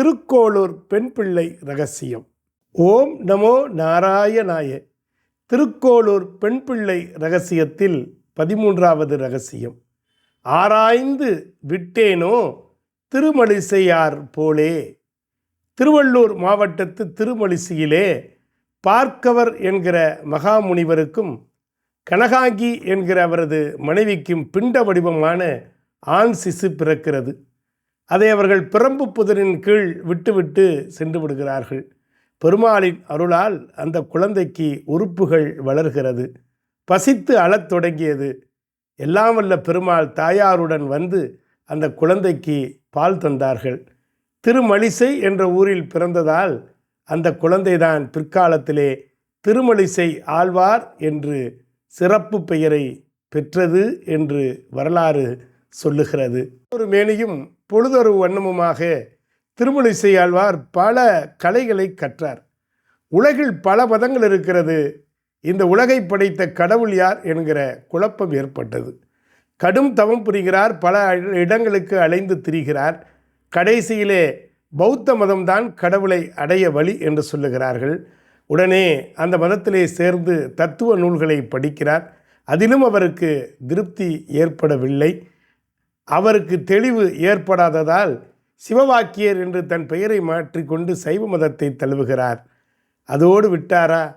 திருக்கோளூர் பெண் பிள்ளை ரகசியம். ஓம் நமோ நாராயணாய. திருக்கோளூர் பெண் பிள்ளை ரகசியத்தில் பதிமூன்றாவது ரகசியம். ஆராய்ந்து விட்டேனோ திருமலிசையார் போலே. திருவள்ளூர் மாவட்டத்து திருமலிசையிலே பார்க்கவர் என்கிற மகாமுனிவருக்கும் கனகாங்கி என்கிற அவரது மனைவிக்கும் பிண்ட வடிவமான ஆண் சிசு பிறக்கிறது. அதை அவர்கள் பிரம்பு புதரின் கீழ் விட்டுவிட்டு சென்று விடுகிறார்கள். பெருமாளின் அருளால் அந்த குழந்தைக்கு உறுப்புகள் வளர்கிறது. பசித்து அழத் தொடங்கியது. எல்லாம் வல்ல பெருமாள் தாயாருடன் வந்து அந்த குழந்தைக்கு பால் தந்தார்கள். திருமலிசை என்ற ஊரில் பிறந்ததால் அந்த குழந்தைதான் பிற்காலத்திலே திருமலிசை ஆழ்வார் என்று சிறப்பு பெயரை பெற்றது என்று வரலாறு சொல்லுகிறது. ஒரு மேனியும் பொழுதொரு வண்ணமுமாக திருமலிசை ஆழ்வார் பல கலைகளை கற்றார். உலகில் பல மதங்கள் இருக்கிறது. இந்த உலகை படைத்த கடவுள் யார் என்கிற குழப்பம் ஏற்பட்டது. கடும் தவம் புரிகிறார் பல இடங்களுக்கு அலைந்து திரிகிறார். கடைசியிலே பௌத்த மதம்தான் கடவுளை அடைய வழி என்று சொல்லுகிறார்கள். உடனே அந்த மதத்திலே சேர்ந்து தத்துவ நூல்களை படிக்கிறார். அதிலும் அவருக்கு திருப்தி ஏற்படவில்லை. அவருக்கு தெளிவு ஏற்படாததால் சிவவாக்கியர் என்று தன் பெயரை மாற்றிக்கொண்டு சைவ மதத்தை தழுவுகிறார். அதோடு விட்டாரா?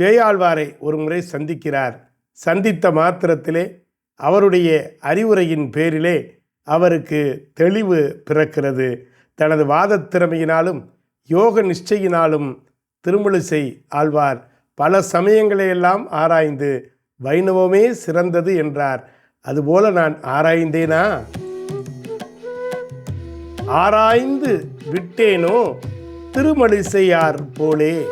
பேயாழ்வாரை ஒரு முறை சந்திக்கிறார். சந்தித்த மாத்திரத்திலே அவருடைய அறிவுரையின் பேரிலே அவருக்கு தெளிவு பிறக்கிறது. தனது வாதத் திறமையினாலும் யோக நிச்சயினாலும் திருமுழிசை ஆழ்வார். பல சமயங்களையெல்லாம் ஆராய்ந்து வைணவமே சிறந்தது என்றார். அதுபோல நான் ஆராய்ந்தேனா? ஆராய்ந்து விட்டேனோ? திருமலிசையார் போலே.